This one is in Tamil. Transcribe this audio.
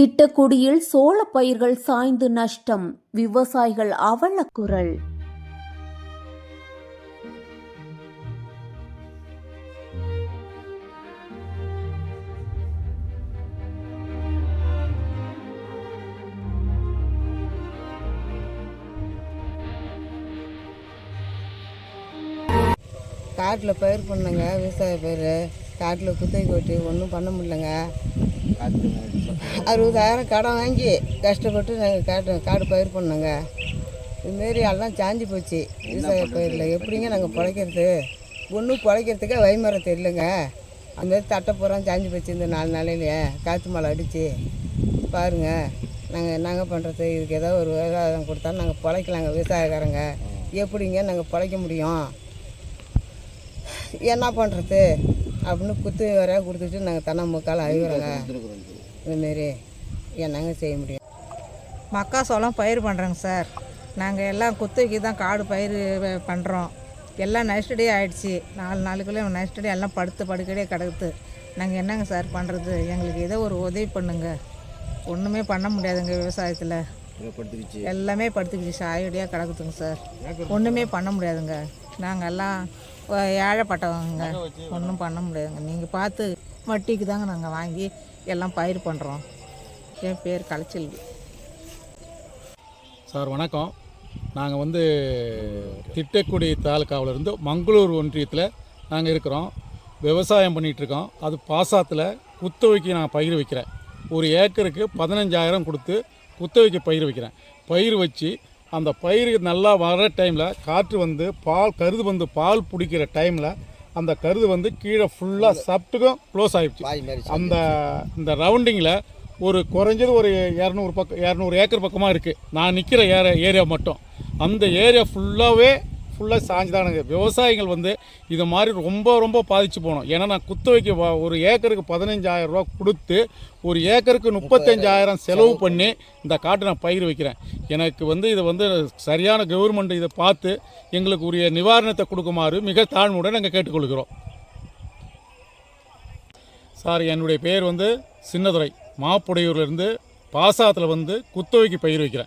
திட்டக்குடியில் சோள பயிர்கள் சாய்ந்து நஷ்டம். விவசாயிகள் அவலக்குரல் காட்டில் பயிர் பண்ணுங்க விவசாய பயிர். காட்டில் குத்தை கொட்டி ஒன்றும் பண்ண முடியலங்க. அறுபதாயிரம் கடன் வாங்கி கஷ்டப்பட்டு நாங்கள் காட்டு காடு பயிர் பண்ணோங்க. இதுமாரி எல்லாம் சாஞ்சி போச்சு. விவசாய பயிரில் எப்படிங்க நாங்கள் பிழைக்கிறது? ஒன்றும் பிழைக்கிறதுக்கே வழிமரம் தெரியலங்க. அதுமாரி தட்டை பூரா சாஞ்சி போச்சு இந்த நாலு நாளையிலேயே. காற்று மழை அடிச்சு. பாருங்க. நாங்கள் என்னங்க பண்ணுறது இதுக்கு ஏதோ ஒரு விவசாயம் கொடுத்தா நாங்கள் பிழைக்கலாங்க விவசாயக்காரங்க. எப்படிங்க நாங்கள் பிழைக்க முடியும்? என்ன பண்ணுறது அப்படின்னு குத்து வர கொடுத்துட்டு நாங்கள் தன முக்கால் அழுகுறோங்க. இதுமாரி என்னங்க செய்ய முடியும் மக்காசோளம் பயிர் பண்ணுறோங்க சார். நாங்கள் எல்லாம் குத்தகைக்கு தான் காடு பயிர் பண்ணுறோம் எல்லாம் நஷ்டடே ஆயிடுச்சு. நாலு நாளுக்குள்ளே நஷ்டடே எல்லாம் படுத்து படுக்கடே கிடக்குது. நாங்கள் என்னங்க சார் பண்ணுறது எங்களுக்கு ஏதோ ஒரு உதவி பண்ணுங்க. ஒன்றுமே பண்ண முடியாதுங்க விவசாயத்தில். எல்லாமே படுத்துக்கிச்சு. ஆயடியாக கிடக்குதுங்க சார். ஒன்றுமே பண்ண முடியாதுங்க. நாங்கள் எல்லாம் ஏழைப்பட்டவங்க. ஒன்றும் பண்ண முடியாதுங்க. நீங்கள் பார்த்து வட்டிக்கு தாங்க நாங்கள் வாங்கி எல்லாம் பயிர் பண்ணுறோம் என் பேர் கலைச்செல்வி. சார் வணக்கம். நாங்கள் வந்து திட்டக்குடி தாலுக்காவிலேருந்து மங்களூர் ஒன்றியத்தில் நாங்கள் இருக்கிறோம். விவசாயம் பண்ணிகிட்ருக்கோம் அது பாசாத்தில் குத்தவைக்கு நான் பயிர் வைக்கிறேன். ஒரு ஏக்கருக்கு பதினஞ்சாயிரம் கொடுத்து குத்தவைக்கு பயிர் வைக்கிறேன். பயிர் வச்சு அந்த பயிர் நல்லா வர டைமில் காற்று வந்து பால் கருது வந்து பால் பிடிக்கிற டைமில் அந்த கருது வந்து கீழே ஃபுல்லாக சப்ட்டுக்கும் க்ளோஸ் ஆகிடுச்சு அந்த இந்த ரவுண்டிங்கில் ஒரு குறைஞ்சது ஒரு இரநூறு பக்கம் இரநூறு ஏக்கர் பக்கமாக இருக்குது நான் நிற்கிற ஏரியா ஏரியா மட்டும். அந்த ஏரியா ஃபுல்லாகவே ஃபுல்லாக சாஞ்சுதானுங்க. விவசாயிகள் வந்து இது மாதிரி ரொம்ப ரொம்ப பாதிச்சு போனோம். ஏன்னா நான் குத்தவைக்கு வ- ஒரு ஏக்கருக்கு பதினஞ்சாயிரம் ரூபா கொடுத்து ஒரு ஏக்கருக்கு முப்பத்தஞ்சாயிரம் செலவு பண்ணி இந்த காட்டை நான் பயிர் வைக்கிறேன். எனக்கு வந்து இதை வந்து சரியான கவர்மெண்ட் இதை பார்த்து எங்களுக்கு உரிய நிவாரணத்தை கொடுக்குமாறு மிக தாழ்மையுடன் நாங்கள் கேட்டுக்கொள்கிறோம். சார் என்னுடைய பேர் வந்து சின்னதுரை. மாப்புடையூர்லேருந்து பாசாத்தில் வந்து குத்தவைக்கு பயிர் வைக்கிறேன்.